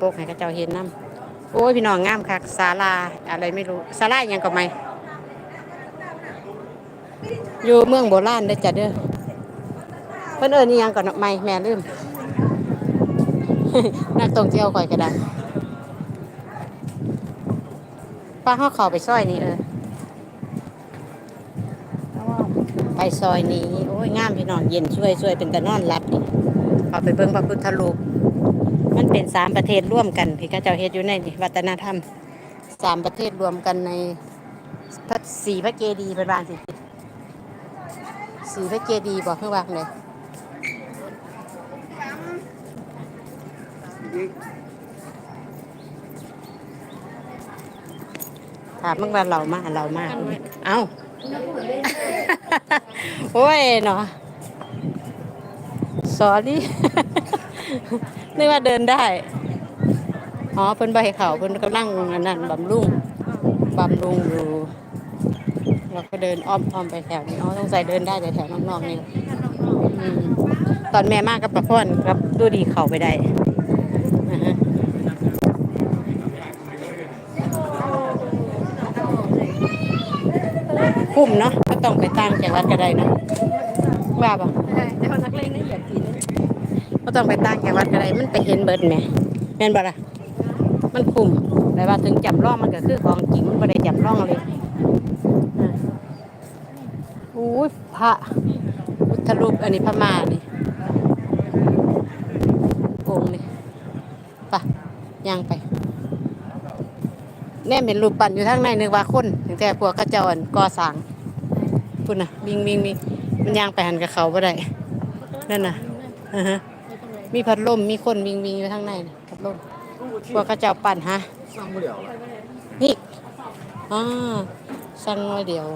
ปกให้กระเจ้าเห็นน้ำโอ้ยพี่น้องงามคักศาลาอะไรไม่รู้ศาลาอิหยังก็ไม่อยู่เมืองโบราณเด้จ้ะเด้อเพิ่นเอิ้นอีหยังก่อนไม่แม่ลืมนักท่องเที่ยวข่อยก็ได้ป้าเฮาเข้าไปซอยนี้เออไปซอยนี้ โอ้ยงามพี่น้องเย็นช่วยช่วยเป็นตะนอนหลับนี่เอาไปเบิ่งพระพุทธรูป มันเป็นสามประเทศร่วมกันพี่ข้าเจ้าเฮ็ดอยู่ในวัฒนธรรมสามประเทศรวมกันในพระสีพระเจดีย์เป็นบานสิสีพระเจดีย์บอกเพื่อว่าไงถามมึงว่าเรามาเรามาเอ้าโอ้ยเนาะสอรี่ นึกว่าเดินได้ อ๋อเพิ่นใบเขาเพิ่นกำลังอันนั้นบำรุงบำรุงอยู่เราก็เดินอ้อมอ้อมไปแถวนี้อ๋อสงสัยเดินได้แต่แถวนอกๆนี่ตอนแม่มากกับประพอนกับดูดีเขาไปได้คุ้มเนาะก็ต้องไปต่างจังหวัดก็ได้นะว่าป่ะแต่คนนักเลงนี่อยากกิน ก็ต้องไปตั้งแกงวัดก็ได้มันไปเห็นเบิดแหมแม่นบ่ล่ะมันคุ้มแต่ว่าถึงจำลองมันก็คือของจริงมันบ่ได้จำลองเลยอะอุ้ยพระพุทธรูปอันนี้พม่านี่องค์นี่ไปะย่างไปแน่เป็นรูปปั้นอยู่ทางในนึกว่าคนถึงแต่พวกกระเจรก่อสร้างพุ่นน่ะบิงบิงบิงมันย่างไปหันกับเขาบ่ได้นั่นน่ะอือฮะ มีพัดลมมีคนวิ่งวิ่งอยู่ทางในพัดลมพวกเขาเจ้าปั่นฮะ สร้งบ่แล้วนี่อ่าสั่งน้เดียว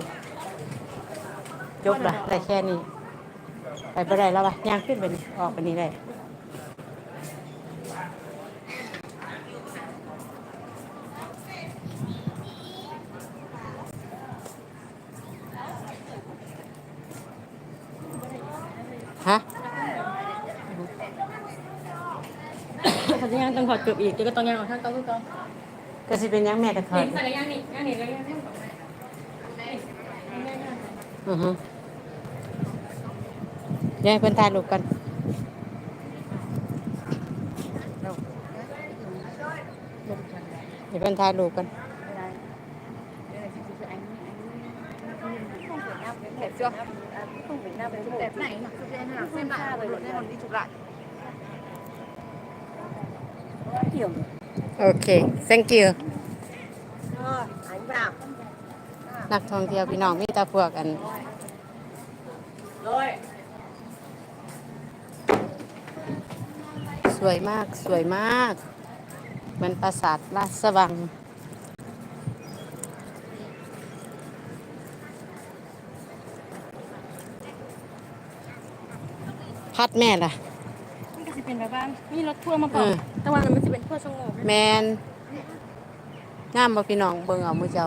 จบละได้แค่นี้ ไปไปได้แล้ววะย่างขึ้นไปนี่ออกไปนี่ได้ ฮะ ขาจะย่างต้องถอดเกือบอีกเดี๋ยวก็ต้องย่างออกทางเก้าคือเก้าก็สิเป็นหยังแม่กระเถิดใส่กระย่างนี่ย่างนี่แล้วย่างนี่อือฮึยายเพิ่นถ่ายรูปกันเดี๋ยวเพิ่นถ่ายรูปกัน Đẹp chưa? Không Việt Nam chụp đẹp này mà chụp đẹp nào xem lại đi chụp lại. โอเค thank you นักท่องเที่ยวพี่น้องมีต่พวกอันสวยมากสวยมาก เหมันปราสาทราชสวังพัดแม่ล่ะ เป็นแบบว่ามีรถทัวร์มาบอกเออแต่ว่ามันไม่สิเป็นทัวร์ชงโง่แมนงามบ่พี่น้องเบิ่งเอามือเจ้า